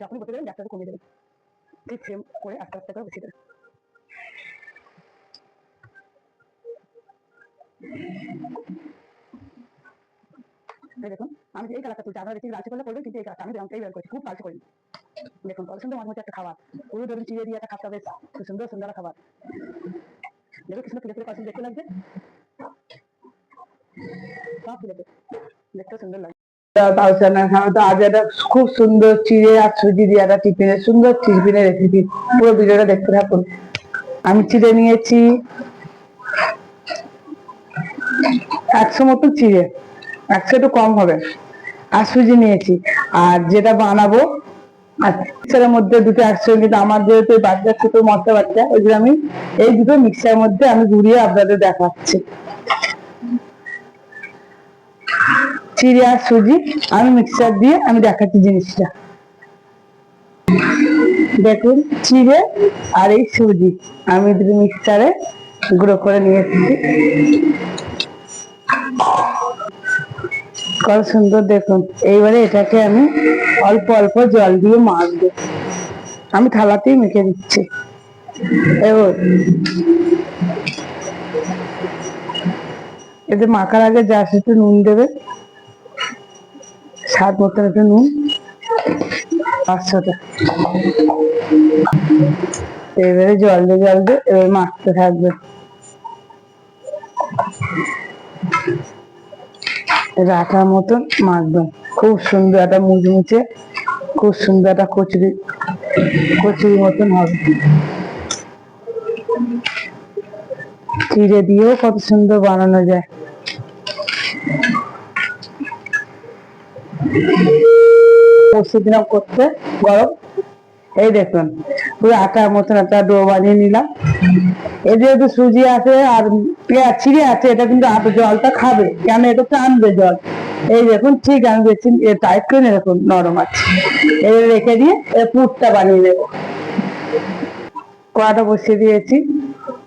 যখনই বসে দেবেন গ্যাসটাকে কমিয়ে দেবেন ঠিক ফ্রেম করে আস্তে আস্তে করে বসিয়ে দেবেন দেখুন, আমি এই কালারটা তুলছি। আপনারা দেখি লালচে করলে করবেন কিন্তু এই কালারটা আমি রঙটাই বের করছি। খুব লালচে করিনি। দেখুন, কত সুন্দর মাঝে একটা খাবার। পুরো ধরুন চিড়ে দিয়ে একটা খাবার বেশ খুব সুন্দর সুন্দর খাবার। দেখো কৃষ্ণ তুলে তুলে কত দেখতে লাগবে। সব তুলেছে দেখতে সুন্দর লাগবে খুব সুন্দর চিড়ে আর সুজি টিফিনের সুন্দর টিফিনের রেসিপি পুরো ভিডিওটা দেখতে থাকুন। আমি চিড়ে নিয়েছি। একশো মতো চিড়ে। একশো একটু কম হবে। আর সুজি নিয়েছি। আর যেটা বানাবো মিক্সারের মধ্যে দুটো একসঙ্গে, কিন্তু আমার যেহেতু বাচ্চা, ছোট মশলা বাচ্চা, ওই আমি এই দুটো মিক্সারের মধ্যে আমি ঘুরিয়ে আপনাদের দেখাচ্ছি। চিড়ে আর সুজি আমি মিক্সার দিয়ে আমি দেখাচ্ছি জিনিসটা। দেখুন, চিড়ে আর এই সুজি আমি দুটো মিক্সারে গুঁড়ো করে নিয়ে এসেছি কত সুন্দর দেখুন। এইবারে এটাকে আমি অল্প অল্প জল দিয়ে মাখবো। আমি থালাতেই মেখে দিচ্ছি। এতে মাখার আগে যা একটু নুন দেবে। স্বাদ মতন একটু নুন পাঁচশোটা এবারে জল দিয়ে জল দিয়ে এবার মাখতে থাকবে। আটার মতন মাখবেন খুব সুন্দর একটা মুচমুচে, খুব সুন্দর একটা কচুরি কচুরি মতন হবে। চিড়ে দিয়েও কত সুন্দর বানানো যায়। বসিয়ে দিলাম করতে গরম। এই দেখুন, পুরো আটার মতন একটা ডো বানিয়ে নিলাম। এই যেহেতু সুজি আছে আর পেঁয়াজ ছিঁড়ে আছে, এটা কিন্তু আটা জলটা খাবে। কেন এটা টানবে জল? এই দেখুন, ঠিক আমি বেশি টাইট করে দেখুন, নরম আছে। এই রেখে দিয়ে পুরটা বানিয়ে নেব। কড়াটা বসিয়ে দিয়েছি।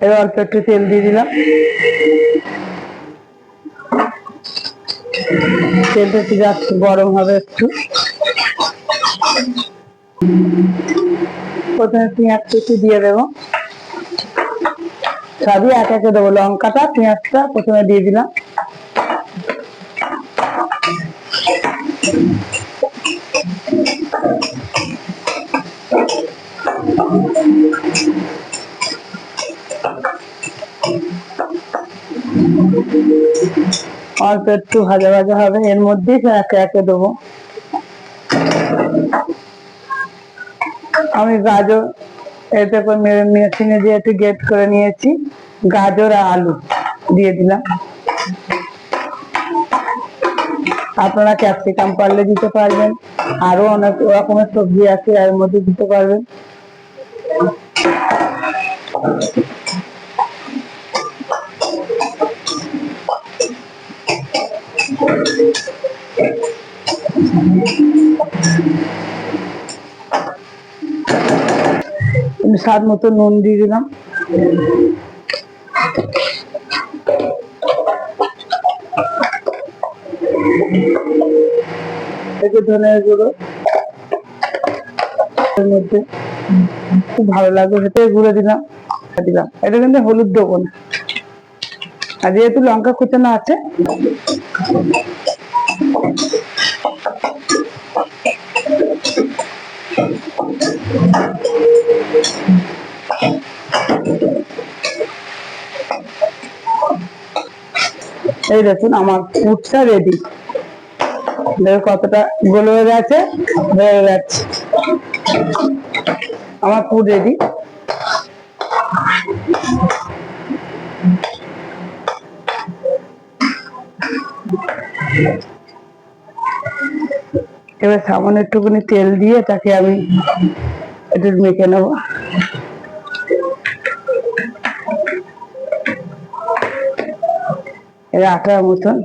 এবার অল্প একটু তেল দিয়ে দিলাম। তেলটা একটু যাচ্ছে, গরম হবে একটু। প্রথমে পেঁয়াজ কুচি দিয়ে দেবো। সবই এক একে দেবো, লঙ্কাটা, পেঁয়াজটা প্রথমে দিয়ে দিলাম। অল্প একটু ভাজা ভাজা হবে, এর মধ্যেই একে একে দেবো। আমি গাজর এতে করে মেশিনে দিয়ে একটু গেট করে নিয়েছি। গাজর আর আলু দিয়ে দিলাম। আপনারা ক্যাপসিকাম পারলে দিতে পারবেন আরও অনেক রকমের সবজি আছে, এর মধ্যে দিতে পারবেন। স্বাদ মতো নুন দিয়ে দিলাম। খুব ভালো লাগবে সেটাই গুঁড়ো দিলাম দিলাম। এটা কিন্তু হলুদ দেবো না। আর যেহেতু লঙ্কা কুচানো আছে, এই দেখুন আমার ফুটটা রেডি কতটা গোল হয়ে গেছে আমার ফুড রেডি এবার সামান্য একটুখানি তেল দিয়ে তাকে আমি একটু মেখে নেব। আটার মতন।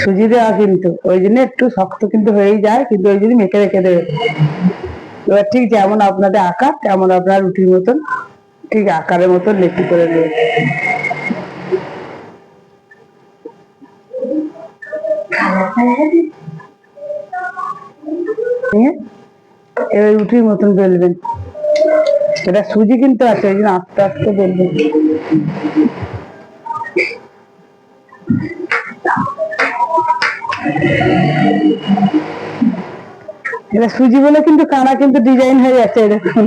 সুজি দেওয়া কিন্তু, ওই জন্য একটু শক্ত কিন্তু হয়েই যায়, কিন্তু ওই জন্য মেখে রেখে দেবে। এবার ঠিক যেমন আপনাদের আকার, তেমন আপনার রুটির মতন ঠিক আকারের মতন লেচি করে দেবে এবার রুটির মতন বেলবেন। এটা সুজি কিন্তু আছে, ওই জন্য আস্তে আস্তে বেলবেন। এটা সুজি বলে কিন্তু কানা কিন্তু ডিজাইন হয়ে যাচ্ছে এই দেখুন।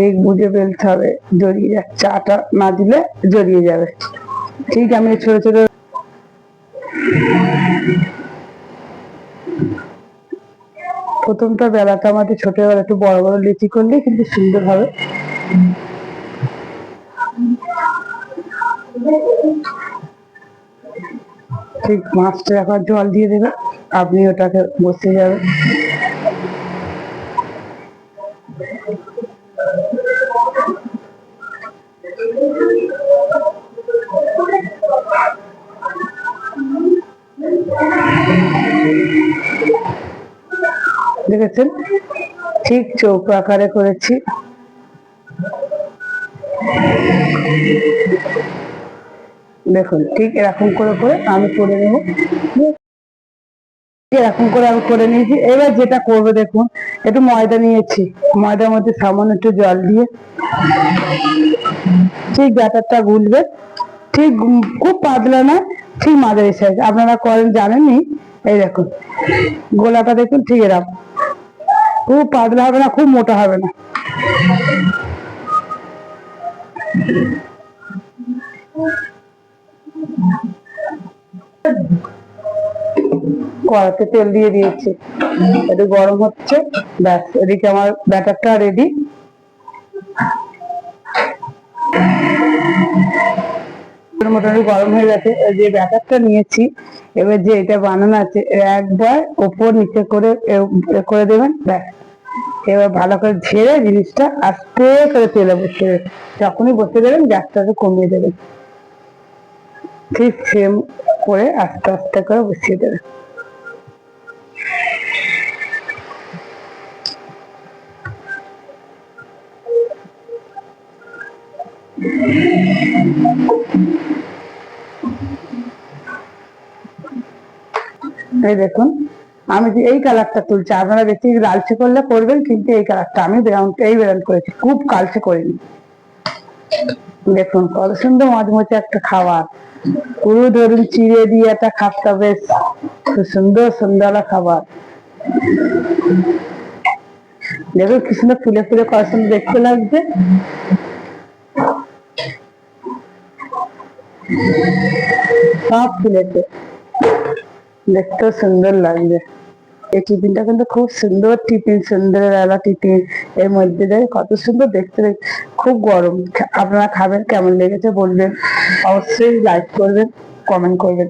ঠিক বুঝে ফেলতে হবে। জড়িয়ে যাচ্ছে আটা না দিলে জড়িয়ে যাবে। ঠিক আমি ছোট ছোট প্রথমটা বেলাটা আমাদের ছোটবেলা একটু বড় বড় লিচি করলে কিন্তু সুন্দর হবে। ঠিক মাছটা একবার জল দিয়ে দেবে, আপনি ওটাকে বসে যাবে। দেখেছেন? ঠিক চৌকো আকারে করেছি। দেখুন, ঠিক এরকম করে করে আমি করে নেব। এরকম করে আমি করে নিয়েছি। এবার যেটা করবে দেখুন, একটু ময়দা নিয়েছি। ময়দার মধ্যে সামান্য একটু জল দিয়ে ঠিক ব্যাটারটা গুলবে। ঠিক খুব পাতলা না ঠিক মাঝারি সাইজ আপনারা করেন, জানেনই। এই দেখুন, গোলাটা দেখুন, ঠিক এরকম। খুব পাতলা হবে না, খুব মোটা হবে না। কড়াতে তেল দিয়ে দিয়েছি। একটু গরম হচ্ছে, ব্যাস, এদিকে আমার ব্যাটারটা রেডি মোটামুটি গরম হয়ে গেছে। যে ব্যাটারটা নিয়েছি, এবার যে এটা বানানো আছে, একবার ওপর নিচে করে করে দেবেন, ব্যাস। এবার ভালো করে ঝেড়ে জিনিসটা আস্তে করে তেলে বসে দেবেন। যখনই বসে দেবেন গ্যাসটাকে কমিয়ে দেবেন। ঠিক সেম করে আস্তে আস্তে করে বসিয়ে দেবেন। এই দেখুন আমি যে এই কালারটা তুলছি, আপনারা বেশি লালচে করলে করবেন, কিন্তু এই কালারটা আমি ব্রাউন এই ব্রাউন করেছি, খুব কালচে করিনি। দেখুন, কত সুন্দর মজমচে একটা খাবার। পুরো ধরুন চিড়ে দিয়ে একটা খাপটা বেশ, খুব সুন্দর সুন্দর খাবার। দেখুন, কি সুন্দর ফুলে ফুলে কত সুন্দর দেখতে লাগছে। সব ফুলেছে। দেখতে সুন্দর লাগবে এই টিফিনটা কিন্তু খুব সুন্দর টিফিন সন্ধ্যেবেলা টিফিন। এর মধ্যে দিয়ে কত সুন্দর দেখতে খুব গরম। আপনারা খাবেন, কেমন লেগেছে বলবেন। অবশ্যই লাইক করবেন কমেন্ট করবেন।